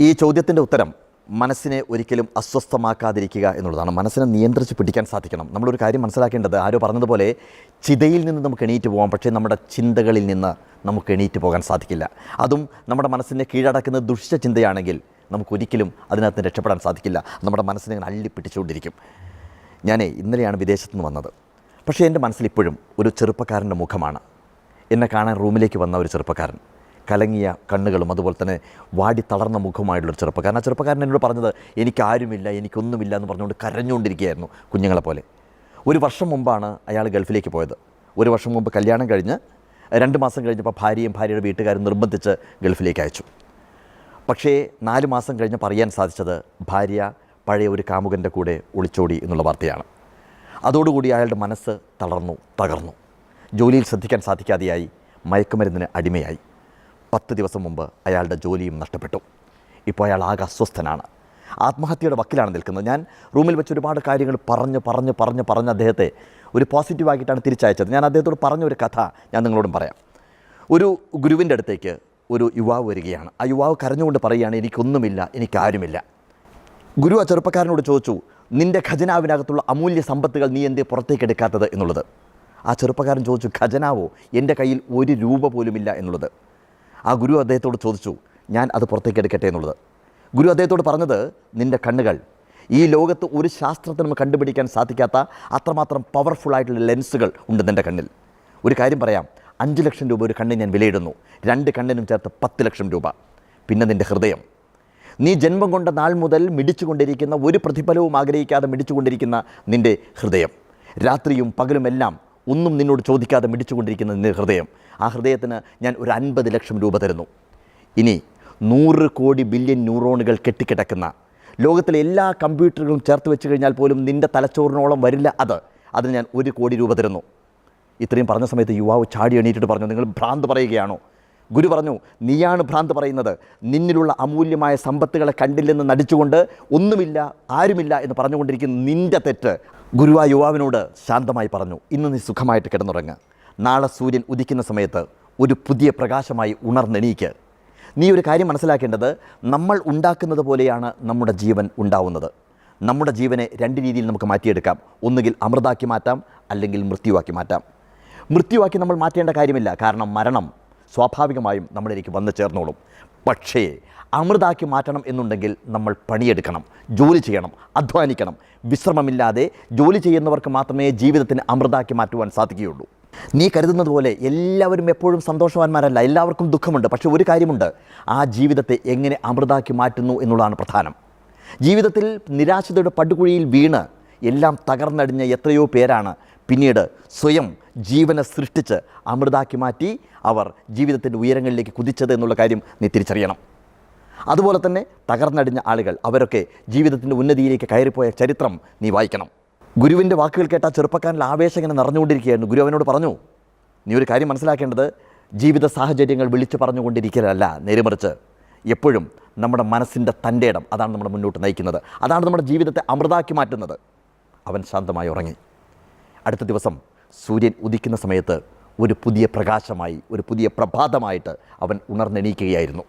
ഈ ചോദ്യത്തിന്റെ ഉത്തരം മനസ്സിനെ ഒരിക്കലും അസ്വസ്ഥമാക്കാതിരിക്കുക എന്നുള്ളതാണ്. മനസ്സിനെ നിയന്ത്രിച്ച് പിടിക്കാൻ സാധിക്കണം. നമ്മളൊരു കാര്യം മനസ്സിലാക്കേണ്ടത് ആരോ പറഞ്ഞതുപോലെ ചിതയിൽ നിന്ന് നമുക്ക് എണീറ്റ് പോകാം പക്ഷേ നമ്മുടെ ചിന്തകളിൽ നിന്ന് നമുക്ക് എണീറ്റ് പോകാൻ സാധിക്കില്ല. അതും നമ്മുടെ മനസ്സിനെ കീഴടക്കുന്ന ദുഷിച്ച ചിന്തയാണെങ്കിൽ നമുക്കൊരിക്കലും അതിനകത്ത് രക്ഷപ്പെടാൻ സാധിക്കില്ല. നമ്മുടെ മനസ്സിനെ ഇങ്ങനെ അള്ളിപ്പിടിച്ചുകൊണ്ടിരിക്കും. ഞാൻ ഇന്നലെയാണ് വിദേശത്ത് നിന്ന് വന്നത്. പക്ഷേ എന്റെ മനസ്സിൽ ഇപ്പോഴും ഒരു ചെറുപ്പക്കാരന്റെ മുഖമാണ്. എന്നെ കാണാൻ റൂമിലേക്ക് വന്ന ഒരു ചെറുപ്പക്കാരൻ. കലങ്ങിയ കണ്ണുകളും അതുപോലെ തന്നെ വാടി തളർന്ന മുഖമായിട്ടുള്ളൊരു ചെറുപ്പക്കാരൻ. ആ ചെറുപ്പക്കാരൻ എന്നോട് പറഞ്ഞത് എനിക്കാരുമില്ല എനിക്കൊന്നുമില്ല എന്ന് പറഞ്ഞുകൊണ്ട് കരഞ്ഞുകൊണ്ടിരിക്കുകയായിരുന്നു കുഞ്ഞുങ്ങളെ പോലെ. ഒരു വർഷം മുമ്പാണ് അയാൾ ഗൾഫിലേക്ക് പോയത്. ഒരു വർഷം മുമ്പ് കല്യാണം കഴിഞ്ഞ് രണ്ട് മാസം കഴിഞ്ഞപ്പോൾ ഭാര്യയും ഭാര്യയുടെ വീട്ടുകാരും നിർബന്ധിച്ച് ഗൾഫിലേക്ക് അയച്ചു. പക്ഷേ നാല് മാസം കഴിഞ്ഞപ്പോൾ അറിയാൻ സാധിച്ചത് ഭാര്യ പഴയ ഒരു കാമുകന്റെ കൂടെ ഒളിച്ചോടി എന്നുള്ള വാർത്തയാണ്. അതോടുകൂടി അയാളുടെ മനസ്സ് തളർന്നു തകർന്നു. ജോലിയിൽ ശ്രദ്ധിക്കാൻ സാധിക്കാതെയായി മയക്കുമരുന്നിന് അടിമയായി. പത്ത് ദിവസം മുമ്പ് അയാളുടെ ജോലിയും നഷ്ടപ്പെട്ടു. ഇപ്പോൾ അയാൾ ആകെ അസ്വസ്ഥനാണ്. ആത്മഹത്യയുടെ വക്കിലാണ് നിൽക്കുന്നത്. ഞാൻ റൂമിൽ വെച്ച് ഒരുപാട് കാര്യങ്ങൾ പറഞ്ഞ് പറഞ്ഞ് പറഞ്ഞ് പറഞ്ഞ് അദ്ദേഹത്തെ ഒരു പോസിറ്റീവാക്കിയിട്ടാണ് തിരിച്ചയച്ചത്. ഞാൻ അദ്ദേഹത്തോട് പറഞ്ഞ ഒരു കഥ ഞാൻ നിങ്ങളോടും പറയാം. ഒരു ഗുരുവിന്റെ അടുത്തേക്ക് ഒരു യുവാവ് വരികയാണ്. ആ യുവാവ് കരഞ്ഞുകൊണ്ട് പറയുകയാണ് എനിക്കൊന്നുമില്ല എനിക്കാരുമില്ല. ഗുരു ആ ചെറുപ്പക്കാരനോട് ചോദിച്ചു നിന്റെ ഖജനാവിനകത്തുള്ള അമൂല്യ സമ്പത്തുകൾ നീ എന്തേ പുറത്തേക്ക് എടുക്കാത്തത്? എന്നുള്ളത്. ആ ചെറുപ്പക്കാരൻ ചോദിച്ചു ഖജനാവോ? എന്റെ കയ്യിൽ ഒരു രൂപ പോലുമില്ല എന്നുള്ളത്. ആ ഗുരു അദ്ദേഹത്തോട് ചോദിച്ചു ഞാൻ അത് പുറത്തേക്ക് എടുക്കട്ടെ എന്നുള്ളത്? ഗുരു അദ്ദേഹത്തോട് പറഞ്ഞത് നിന്റെ കണ്ണുകൾ ഈ ലോകത്ത് ഒരു ശാസ്ത്രത്തിനും കണ്ടുപിടിക്കാൻ സാധിക്കാത്ത അത്രമാത്രം പവർഫുള്ളായിട്ടുള്ള ലെൻസുകൾ ഉണ്ട് നിന്റെ കണ്ണിൽ. ഒരു കാര്യം പറയാം അഞ്ച് ലക്ഷം രൂപ ഒരു കണ്ണിന് ഞാൻ വിലയിടുന്നു രണ്ട് കണ്ണിനും ചേർത്ത് പത്ത് ലക്ഷം രൂപ. പിന്നെ നിന്റെ ഹൃദയം. നീ ജന്മം കൊണ്ട നാൾ മുതൽ മിടിച്ചുകൊണ്ടിരിക്കുന്ന ഒരു പ്രതിഫലവും ആഗ്രഹിക്കാതെ മിടിച്ചുകൊണ്ടിരിക്കുന്ന നിന്റെ ഹൃദയം. രാത്രിയും പകലുമെല്ലാം ഒന്നും നിന്നോട് ചോദിക്കാതെ മിടിച്ചുകൊണ്ടിരിക്കുന്ന നിന്റെ ഹൃദയം. ആ ഹൃദയത്തിന് ഞാൻ ഒരു അൻപത് ലക്ഷം രൂപ തരുന്നു. ഇനി നൂറ് കോടി ബില്യൺ ന്യൂറോണുകൾ കെട്ടിക്കിടക്കുന്ന ലോകത്തിലെ എല്ലാ കമ്പ്യൂട്ടറുകളും ചേർത്ത് വെച്ച് കഴിഞ്ഞാൽ പോലും നിന്റെ തലച്ചോറിനോളം വരില്ല അത്. അതിന് ഞാൻ ഒരു കോടി രൂപ തരുന്നു. ഇത്രയും പറഞ്ഞ സമയത്ത് യുവാവ് ചാടി എണീറ്റിട്ട് പറഞ്ഞു നിങ്ങൾ ഭ്രാന്ത് പറയുകയാണോ? ഗുരു പറഞ്ഞു നീയാണ് ഭ്രാന്ത് പറയുന്നത്. നിന്നിലുള്ള അമൂല്യമായ സമ്പത്തുകളെ കണ്ടില്ലെന്ന് നടിച്ചുകൊണ്ട് ഒന്നുമില്ല ആരുമില്ല എന്ന് പറഞ്ഞുകൊണ്ടിരിക്കുന്ന നിന്റെ തെറ്റ്. ഗുരു ആ യുവാവിനോട് ശാന്തമായി പറഞ്ഞു ഇന്ന് നീ സുഖമായിട്ട് കിടന്നുറങ്ങുക നാളെ സൂര്യൻ ഉദിക്കുന്ന സമയത്ത് ഒരു പുതിയ പ്രകാശമായി ഉണർന്നെണീക്ക്. നീ ഒരു കാര്യം മനസ്സിലാക്കേണ്ടത് നമ്മൾ ഉണ്ടാക്കുന്നത് പോലെയാണ് നമ്മുടെ ജീവൻ ഉണ്ടാവുന്നത്. നമ്മുടെ ജീവനെ രണ്ട് രീതിയിൽ നമുക്ക് മാറ്റിയെടുക്കാം. ഒന്നുകിൽ അമൃതാക്കി മാറ്റാം അല്ലെങ്കിൽ മൃത്യുവാക്കി മാറ്റാം. മൃത്യുവാക്കി നമ്മൾ മാറ്റേണ്ട കാര്യമില്ല. കാരണം മരണം സ്വാഭാവികമായും നമ്മളിലേക്ക് വന്നു ചേർന്നോളും. പക്ഷേ അമൃതാക്കി മാറ്റണം എന്നുണ്ടെങ്കിൽ നമ്മൾ പണിയെടുക്കണം ജോലി ചെയ്യണം അധ്വാനിക്കണം. വിശ്രമമില്ലാതെ ജോലി ചെയ്യുന്നവർക്ക് മാത്രമേ ജീവിതത്തിന് അമൃതാക്കി മാറ്റുവാൻ സാധിക്കുകയുള്ളൂ. നീ കരുതുന്നത് പോലെ എല്ലാവരും എപ്പോഴും സന്തോഷവാന്മാരല്ല എല്ലാവർക്കും ദുഃഖമുണ്ട്. പക്ഷേ ഒരു കാര്യമുണ്ട്. ആ ജീവിതത്തെ എങ്ങനെ അമൃതാക്കി മാറ്റുന്നു എന്നുള്ളതാണ് പ്രധാനം. ജീവിതത്തിൽ നിരാശതയുടെ പടുകുഴിയിൽ വീണ് എല്ലാം തകർന്നടിഞ്ഞ എത്രയോ പേരാണ് പിന്നീട് സ്വയം ജീവനെ സൃഷ്ടിച്ച് അമൃതാക്കി മാറ്റി അവർ ജീവിതത്തിന്റെ ഉയരങ്ങളിലേക്ക് കുതിച്ചത് എന്നുള്ള കാര്യം നീ തിരിച്ചറിയണം. അതുപോലെ തന്നെ തകർന്നടിഞ്ഞ ആളുകൾ അവരൊക്കെ ജീവിതത്തിന്റെ ഉന്നതിയിലേക്ക് കയറിപ്പോയ ചരിത്രം നീ വായിക്കണം. ഗുരുവിന്റെ വാക്കുകൾ കേട്ട ചെറുപ്പക്കാരൻ ആവേശം ഇങ്ങനെ നിറഞ്ഞുകൊണ്ടിരിക്കുകയായിരുന്നു. ഗുരു അവനോട് പറഞ്ഞു നീ ഒരു കാര്യം മനസ്സിലാക്കേണ്ടത് ജീവിത സാഹചര്യങ്ങൾ വിളിച്ചു പറഞ്ഞുകൊണ്ടിരിക്കലല്ല നേരുമറിച്ച്. എപ്പോഴും നമ്മുടെ മനസ്സിന്റെ തന്റെ ഇടം അതാണ് നമ്മുടെ മുന്നോട്ട് നയിക്കുന്നത്. അതാണ് നമ്മുടെ ജീവിതത്തെ അമൃതാക്കി മാറ്റുന്നത്. അവൻ ശാന്തമായി ഉറങ്ങി. അടുത്ത ദിവസം സൂര്യൻ ഉദിക്കുന്ന സമയത്ത് ഒരു പുതിയ പ്രകാശമായി ഒരു പുതിയ പ്രഭാതമായിട്ട് അവൻ ഉണർന്നെണീക്കുകയായിരുന്നു.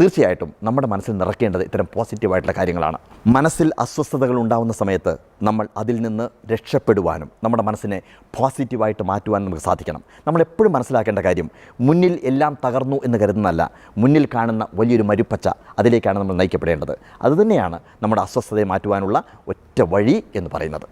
തീർച്ചയായിട്ടും നമ്മുടെ മനസ്സിൽ നിറയ്ക്കേണ്ടത് ഇത്തരം പോസിറ്റീവായിട്ടുള്ള കാര്യങ്ങളാണ്. മനസ്സിൽ അസ്വസ്ഥതകൾ ഉണ്ടാകുന്ന സമയത്ത് നമ്മൾ അതിൽ നിന്ന് രക്ഷപ്പെടുവാനും നമ്മുടെ മനസ്സിനെ പോസിറ്റീവായിട്ട് മാറ്റുവാനും നമുക്ക് സാധിക്കണം. നമ്മൾ എപ്പോഴും മനസ്സിലാക്കേണ്ട കാര്യം മുന്നിൽ എല്ലാം തകർന്നു എന്ന് കരുതുന്നതല്ല മുന്നിൽ കാണുന്ന വലിയൊരു മരുപ്പച്ച അതിലേക്കാണ് നമ്മൾ നയിക്കപ്പെടേണ്ടത്. അതുതന്നെയാണ് നമ്മുടെ അസ്വസ്ഥതയെ മാറ്റുവാനുള്ള ഒറ്റ വഴി എന്ന് പറയുന്നത്.